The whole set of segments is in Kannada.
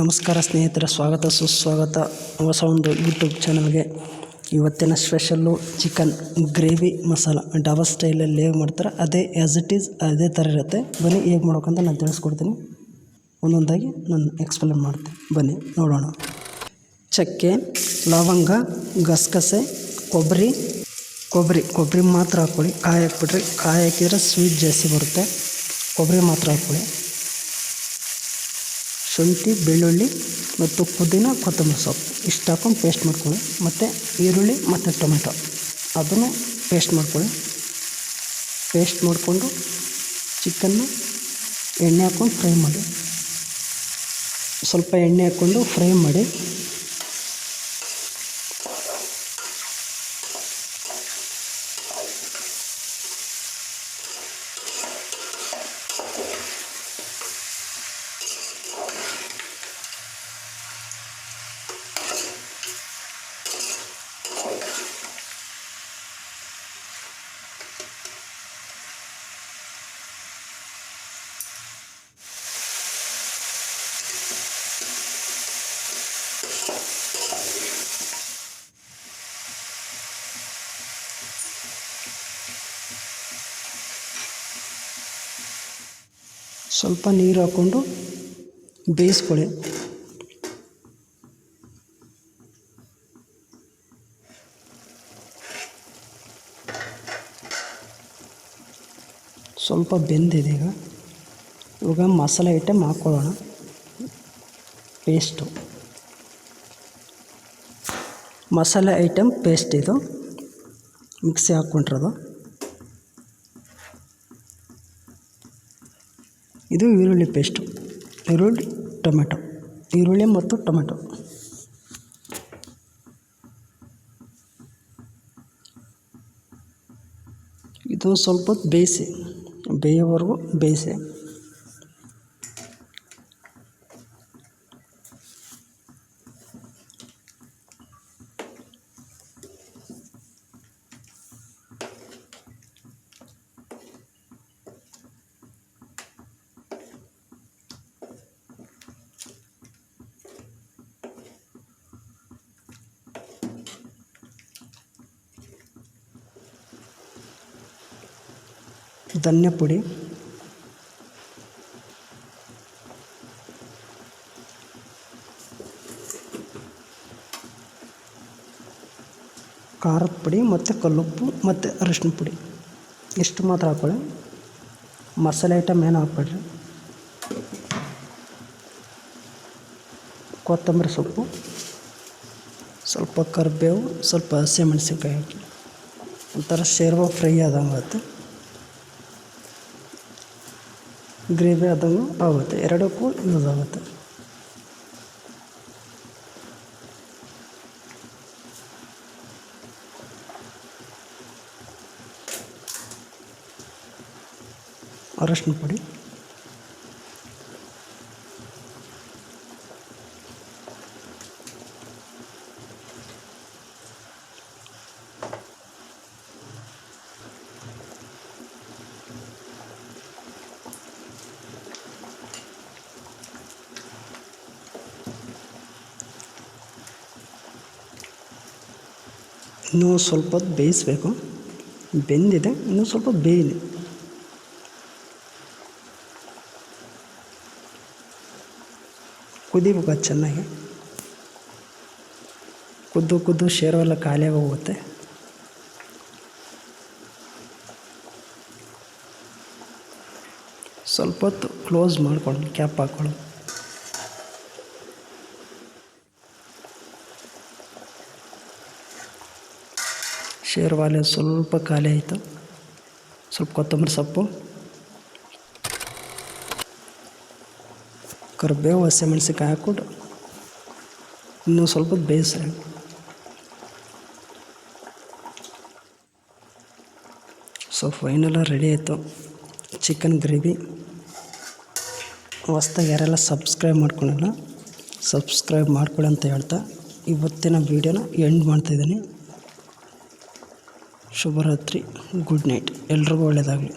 ನಮಸ್ಕಾರ ಸ್ನೇಹಿತರ, ಸ್ವಾಗತ, ಸುಸ್ವಾಗತ. ಹೊಸ ಒಂದು ಯೂಟ್ಯೂಬ್ ಚಾನಲ್ಗೆ ಇವತ್ತಿನ special chicken gravy masala. Double ಸ್ಟೈಲಲ್ಲಿ ಹೇಗೆ ಮಾಡ್ತಾರೆ, ಅದೇ ಆ್ಯಸ್ ಇಟ್ ಈಸ್ ಅದೇ ಥರ ಇರುತ್ತೆ. ಬನ್ನಿ ಹೇಗೆ ಮಾಡೋಕ್ಕಂತ ನಾನು ತಿಳಿಸ್ಕೊಡ್ತೀನಿ. ಒಂದೊಂದಾಗಿ ನಾನು ಎಕ್ಸ್ಪ್ಲೇನ್ ಮಾಡ್ತೀನಿ. ಬನ್ನಿ, ನೋಡೋಣ. ಚಕ್ಕೆ, ಲವಂಗ, ಗಸಗಸೆ, ಕೊಬ್ಬರಿ. ಕೊಬ್ಬರಿ ಕೊಬ್ಬರಿ ಮಾತ್ರ ಹಾಕ್ಕೊಳ್ಳಿ. ಕಾಯಿ ಹಾಕ್ಬಿಟ್ರಿ ಕಾಯಿ ಹಾಕಿದರೆ ಸ್ವೀಟ್ ಜಾಸ್ತಿ ಬರುತ್ತೆ. ಕೊಬ್ಬರಿ ಮಾತ್ರ ಹಾಕ್ಕೊಳ್ಳಿ. ಶುಂಠಿ, ಬೆಳ್ಳುಳ್ಳಿ ಮತ್ತು ಪುದೀನ, ಕೊತ್ತಂಬರಿ ಸೊಪ್ಪು. ಇಷ್ಟು ಹಾಕೊಂಡು ಪೇಸ್ಟ್ ಮಾಡ್ಕೊಳ್ಳಿ. ಮತ್ತು ಈರುಳ್ಳಿ ಮತ್ತು ಟೊಮೆಟೊ. ಅದನ್ನು ಪೇಸ್ಟ್ ಮಾಡ್ಕೊಳ್ಳಿ. ಪೇಸ್ಟ್ ಮಾಡಿಕೊಂಡು ಚಿಕನ್ನು ಎಣ್ಣೆ ಹಾಕ್ಕೊಂಡು ಫ್ರೈ ಮಾಡಿ. ಸ್ವಲ್ಪ ಎಣ್ಣೆ ಹಾಕ್ಕೊಂಡು ಫ್ರೈ ಮಾಡಿ. ಸ್ವಲ್ಪ ನೀರು ಹಾಕ್ಕೊಂಡು ಬೇಯಿಸ್ಕೊಳ್ಳಿ. ಸ್ವಲ್ಪ ಬೆಂದಿದೆ ಈಗ. ಇವಾಗ ಮಸಾಲೆ ಐಟಮ್ ಹಾಕ್ಕೊಳ್ಳೋಣ ಪೇಸ್ಟು. ಮಸಾಲೆ ಐಟಮ್ ಪೇಸ್ಟ್ ಇದು. ಮಿಕ್ಸಿ ಹಾಕ್ಕೊಂಡಿರೋದು. ಇದು ಈರುಳ್ಳಿ ಪೇಸ್ಟು ಈರುಳ್ಳಿ ಟೊಮೆಟೊ ಈರುಳ್ಳಿ ಮತ್ತು ಟೊಮೆಟೊ. ಇದು ಸ್ವಲ್ಪ ಬೇಯಿಸಿ ಬೇಯೋವರೆಗೂ ಬೇಯಿಸಿ. ಧನ್ಯ ಪುಡಿ. ಖಾರದ ಪುಡಿ ಮತ್ತು ಕಲ್ಲುಪ್ಪು ಮತ್ತು ಅರಿಶಿನ ಪುಡಿ. ಇಷ್ಟು ಮಾತ್ರ ಹಾಕ್ಕೊಳ್ಳಿ ಮಸಾಲೆ ಐಟಮ್ ಏನು ಹಾಕ್ಬೇಡ್ರಿ. ಕೊತ್ತಂಬರಿ ಸೊಪ್ಪು, ಸ್ವಲ್ಪ ಕರಿಬೇವು, ಸ್ವಲ್ಪ ಹಸಿಮೆಣಸಿನ್ಕಾಯಿ ಹಾಕಿ. ಒಂಥರ ಶೇರ್ವ ಫ್ರೈ ಆದಂಗೆ ಆಗುತ್ತೆ. ಗ್ರೇವಿ ಆದಂಗೂ ಆಗುತ್ತೆ ಎರಡಕ್ಕೂ ಯೂಸ್ ಆಗುತ್ತೆ ಅರಶಿನ ಪುಡಿ. ಇನ್ನೂ ಸ್ವಲ್ಪ ಹೊತ್ತು ಬೇಯಿಸಬೇಕು. ಬೆಂದಿದೆ, ಇನ್ನೂ ಸ್ವಲ್ಪ ಬೇಯಲಿ ಕುದಿಬೇಕು ಅದು ಚೆನ್ನಾಗಿ. ಕುದ್ದು ಕುದ್ದು ಶೇರವೆಲ್ಲ ಖಾಲಿಯಾಗಿ ಹೋಗುತ್ತೆ. ಸ್ವಲ್ಪ ಹೊತ್ತು ಕ್ಲೋಸ್ ಮಾಡ್ಕೊಳ್ಳಿ ಕ್ಯಾಪ್ ಹಾಕ್ಕೊಳ್ಳಿ ಶೇರ್ವಾಲೆ ಸ್ವಲ್ಪ ಖಾಲಿ ಆಯಿತು. ಸ್ವಲ್ಪ ಕೊತ್ತಂಬರಿ ಸೊಪ್ಪು. ಕರಿಬೇವು, ಹಸಿಮೆಣ್ಸಿನ್ಕಾಯಿ ಹಾಕ್ಬಿಟ್ಟು ಇನ್ನೂ ಸ್ವಲ್ಪ ಬೇಯಿಸಿ ಸೊ ಫೈನಲ್ಲ ರೆಡಿ ಆಯಿತು. ಚಿಕನ್ ಗ್ರೇವಿ ಹೊಸ್ದಾಗಿ ಯಾರೆಲ್ಲ ಸಬ್ಸ್ಕ್ರೈಬ್ ಮಾಡ್ಕೊಂಡಿಲ್ಲ ಸಬ್ಸ್ಕ್ರೈಬ್ ಮಾಡ್ಕೊಳ್ಳಿ ಅಂತ ಹೇಳ್ತಾ ಇವತ್ತಿನ ವೀಡಿಯೋನ ಎಂಡ್ ಮಾಡ್ತಾಯಿದ್ದೀನಿ ಶುಭರಾತ್ರಿ ಗುಡ್ ನೈಟ್. ಎಲ್ರಿಗೂ ಒಳ್ಳೆಯದಾಗಲಿ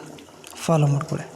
ಫಾಲೋ ಮಾಡ್ಕೊಳ್ಳಿ.